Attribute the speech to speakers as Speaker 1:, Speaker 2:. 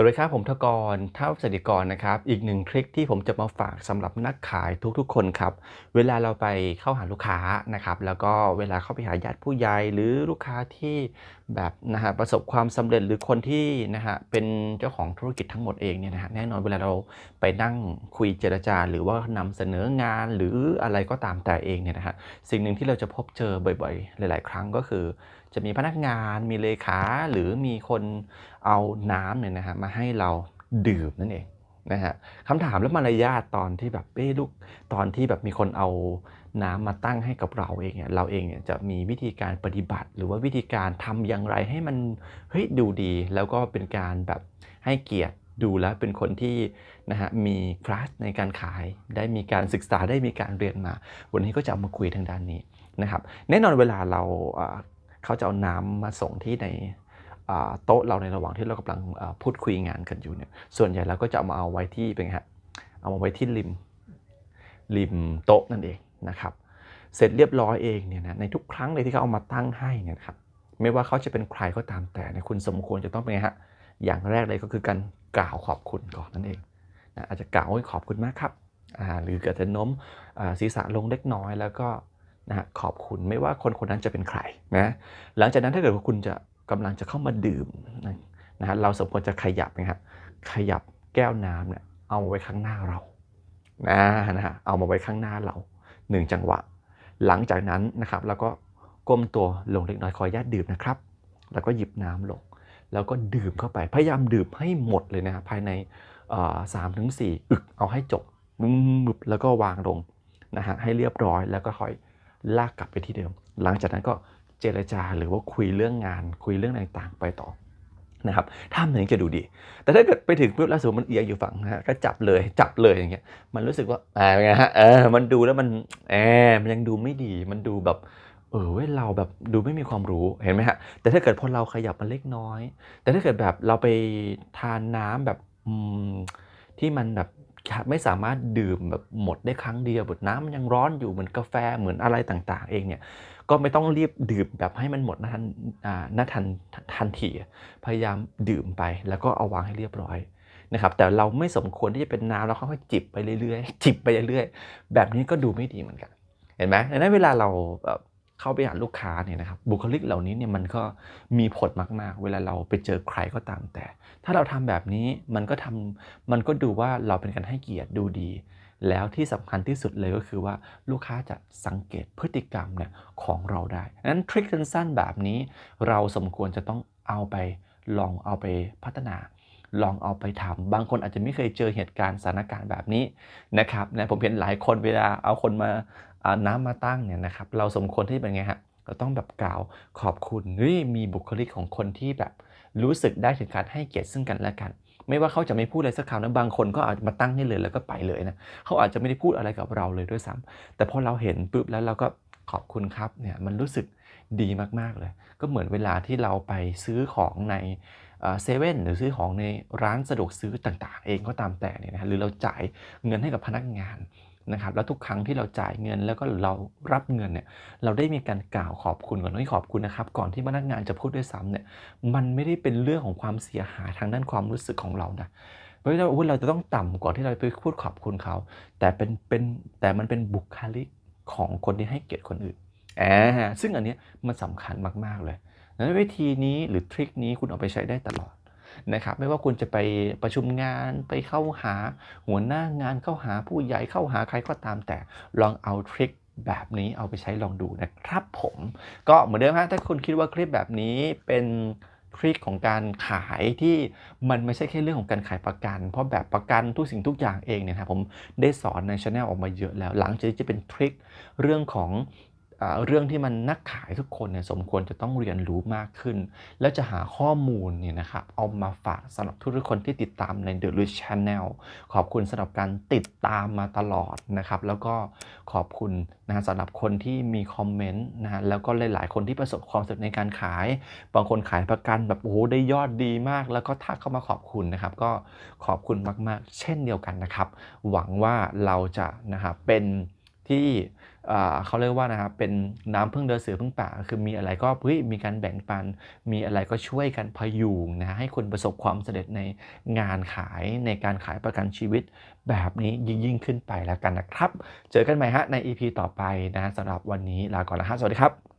Speaker 1: สวัสดีครับผมทกรเท่าเศรษฐกรนะครับ อีกหนึ่งทริคที่ผมจะมาฝากสำหรับนักขายทุกๆ คนครับ เวลาเราไปเข้าหาลูกค้านะครับ แล้วก็เวลาเข้าไปหาญาติผู้ใหญ่หรือลูกค้าที่ แบบนะฮะประสบความสำเร็จหรือคนที่นะฮะเป็นเจ้าของธุรกิจทั้งหมดเองเนี่ยนะฮะแน่นอนเวลาเราไปนั่งคุยเจรจา หรือว่านำเสนองานหรืออะไรก็ตามแต่เองเนี่ยนะฮะสิ่งหนึ่งที่เราจะพบเจอบ่อยๆ หลาย ๆ ครั้งก็คือ จะมีพนักงานมีเลขาหรือมีคนเอาน้ำเนี่ยนะฮะมาให้เราดื่มนั่นเอง นะฮะคำถามแล้วมารยาทตอนที่แบบเอ้ลูกตอนที่แบบมีคนเอาน้ำมาตั้งให้กับเราเองเนี่ยเราเองเนี่ยจะมีวิธีการปฏิบัติ หรือว่าวิธีการทำอย่างไรให้มันเฮ้ยดูดี แล้วก็เป็นการแบบให้เกียรติดูแล้วเป็นคนที่นะฮะมีคลาสในการขาย ได้มีการศึกษาได้มีการเรียนมา วันนี้ก็จะเอามาคุยทางด้านนี้นะครับ แน่นอนเวลาเราเขาจะเอาน้ำมาส่งที่ใน โต๊ะเราในระหว่างที่เรากำลังพูดคุยงานกันอยู่เนี่ยส่วนใหญ่เราก็จะเอามาเอาไว้ที่เป็นไงฮะเอามาไว้ที่ริมริมโต๊ะนั่นเองนะครับ เสร็จเรียบร้อยเองเนี่ยนะในทุกครั้งเลยที่เขาเอามาตั้งให้เนี่ยครับไม่ว่าเขาจะเป็นใครก็ตามแต่เนี่ยคุณสมควรจะต้องเป็นไงฮะอย่างแรกเลยก็คือการกล่าวขอบคุณก่อนนั่นเองนะอาจจะกล่าวขอบคุณมากครับหรือกิดจะโน้มศีรษะลงเล็กน้อยแล้วก็นะขอบคุณไม่ว่าคนคนนั้นจะเป็นใครนะหลังจากนั้นถ้าเกิดว่าคุณจะ กำลังจะเข้ามาดื่มนะฮะเราสมควรจะขยับนะฮะขยับแก้วน้ำเนี่ยเอาไว้ข้างหน้าเรานะนะฮะเอามาไว้ข้างหน้าเราหนึ่งจังหวะ หลังจากนั้นนะครับเราก็ก้มตัวลงเล็กน้อยขอญาตดื่มนะครับ แล้วก็หยิบน้ำลง แล้วก็ดื่มเข้าไปพยายามดื่มให้หมดเลยนะฮะภายในสามถึงสี่อึกเอาให้จบมึบแล้วก็วางลงนะฮะให้เรียบร้อยแล้วก็ค่อยลากกลับไปที่เดิม หลังจากนั้นก็ เจรจาหรือว่าคุยเรื่องงานคุยเรื่องต่างๆ ไปต่อนะครับถ้ามันถึงจะดูดี แต่ถ้าเกิดไปถึงปุ๊บแล้วสมมติมันเอียงอยู่ฝั่งนะฮะก็จับเลยจับเลยอย่างเงี้ยมันรู้สึกว่าอ่าไงฮะเออมันดูแล้วมันแอบมันยังดูไม่ดีมันดูแบบเออเว้ยเราแบบดูไม่มีความรู้เห็นไหมฮะแต่ถ้าเกิดพอเราขยับมันเล็กน้อย แต่ถ้าเกิดแบบเราไปทานน้ำแบบที่มันแบบ ไม่สามารถดื่มแบบหมดได้ครั้งเดียวบทน้ำมันยังร้อนอยู่เหมือนกาแฟเหมือนอะไรต่างๆ เองเนี่ยก็ไม่ต้องรีบดื่มแบบให้มันหมดนะทันนะทันทันทีพยายามดื่มไปแล้วก็เอาวางให้เรียบร้อยนะครับแต่เราไม่สมควรที่จะเป็นน้ำแล้วค่อยๆจิบไปเรื่อยๆจิบไปเรื่อยๆแบบนี้ก็ดูไม่ดีเหมือนกัน เห็นไหมดังนั้นเวลาเรา เข้าไปหาลูกค้าเนี่ยนะครับบุคลิกเหล่านี้เนี่ยมันก็มีผลมาก ๆ เวลาเราไปเจอใครก็ตามแต่ ถ้าเราทำแบบนี้มันก็ทำมันก็ดูว่าเราเป็นการให้เกียรติดูดี แล้วที่สำคัญที่สุดเลยก็คือว่าลูกค้าจะสังเกตพฤติกรรมเนี่ยของเราได้นั้นทริคสั้นๆแบบนี้ เราสมควรจะต้องเอาไปลองเอาไปพัฒนา ลองเอาไปทำบางคนอาจจะไม่เคยเจอเหตุการณ์สถานการณ์แบบนี้นะครับนะผมเห็นหลายคนเวลาเอาคนมาน้ำมาตั้งเนี่ยนะครับ เราสมควรที่เป็นไงฮะเราต้องแบบกล่าวขอบคุณเฮ้ยมีบุคลิกของคนที่แบบรู้สึกได้ถึงการให้เกียรติซึ่งกันและกัน ไม่ว่าเขาจะไม่พูดอะไรสักคำนะบางคนก็อาจจะมาตั้งให้เลยแล้วก็ไปเลยนะเขาอาจจะไม่ได้พูดอะไรกับเราเลยด้วยซ้ำแต่พอเราเห็นปุ๊บแล้วเราก็ขอบคุณครับเนี่ยมันรู้สึก ดีมากๆเลย ก็เหมือนเวลาที่เราไปซื้อของในเซเว่นหรือซื้อของในร้านสะดวกซื้อต่างๆ เองก็ตามแต่เนี่ยนะหรือเราจ่ายเงินให้กับพนักงานนะครับแล้วทุกครั้งที่เราจ่ายเงินแล้วก็เรารับเงินเนี่ยเราได้มีการกล่าวขอบคุณก่อนที่ขอบคุณนะครับ ก่อนที่พนักงานจะพูดด้วยซ้ำเนี่ยมันไม่ได้เป็นเรื่องของความเสียหายทางด้านความรู้สึกของเรานะเพราะฉะนั้นเราจะต้องต่ำก่อนที่เราไปพูดขอบคุณเขา แต่เป็นเป็นแต่มันเป็นบุคลิกของคนที่ให้เกียรติคนอื่น ซึ่งอันนี้มันสำคัญมาก ๆ เลยนั้นวิธีนี้หรือทริคนี้คุณเอาไปใช้ได้ตลอดนะครับไม่ว่าคุณจะไปประชุมงานไปเข้าหาหัวหน้างานเข้าหาผู้ใหญ่เข้าหาใครก็ตามแต่ลองเอาทริคแบบนี้เอาไปใช้ลองดูนะครับผม ก็เหมือนเดิมฮะถ้าคุณคิดว่าคลิปแบบนี้เป็นทริคของการขายที่มันไม่ใช่แค่เรื่องของการขายประกัน เพราะแบบประกันทุกสิ่งทุกอย่างเองเนี่ยครับผมได้สอนในช anel ออกมาเยอะแล้ว หลังจากนี้จะเป็นทริคเรื่องของ เรื่องที่มันนักขายทุกคนเนี่ยสมควรจะต้องเรียนรู้มากขึ้น แล้วจะหาข้อมูลเนี่ยนะครับเอามาฝากสำหรับทุกคนที่ติดตามใน The Rich Channel ขอบคุณสำหรับการติดตามมาตลอดนะครับ แล้วก็ขอบคุณนะสำหรับคนที่มีคอมเมนต์นะฮะแล้วก็หลาย ๆ คนที่ประสบความสำเร็จในการขาย บางคนขายประกันแบบโอ้โหได้ยอดดีมาก แล้วก็ทักเข้ามาขอบคุณนะครับ ก็ขอบคุณมาก ๆ เช่นเดียวกันนะครับ หวังว่าเราจะนะครับเป็น ที่เขาเรียกว่านะครับเป็นน้ำพึ่งเดือเสือพึ่งป่า คือมีอะไรก็เฮ้ยมีการแบ่งปัน มีอะไรก็ช่วยกันพยุงนะให้คนประสบความสำเร็จในงานขายในการขายประกันชีวิตแบบนี้ยิ่งยิ่งขึ้นไปแล้วกันนะครับ เจอกันใหม่ฮะใน EP ต่อไปนะสำหรับวันนี้ลาก่อนแล้วฮะสวัสดีครับ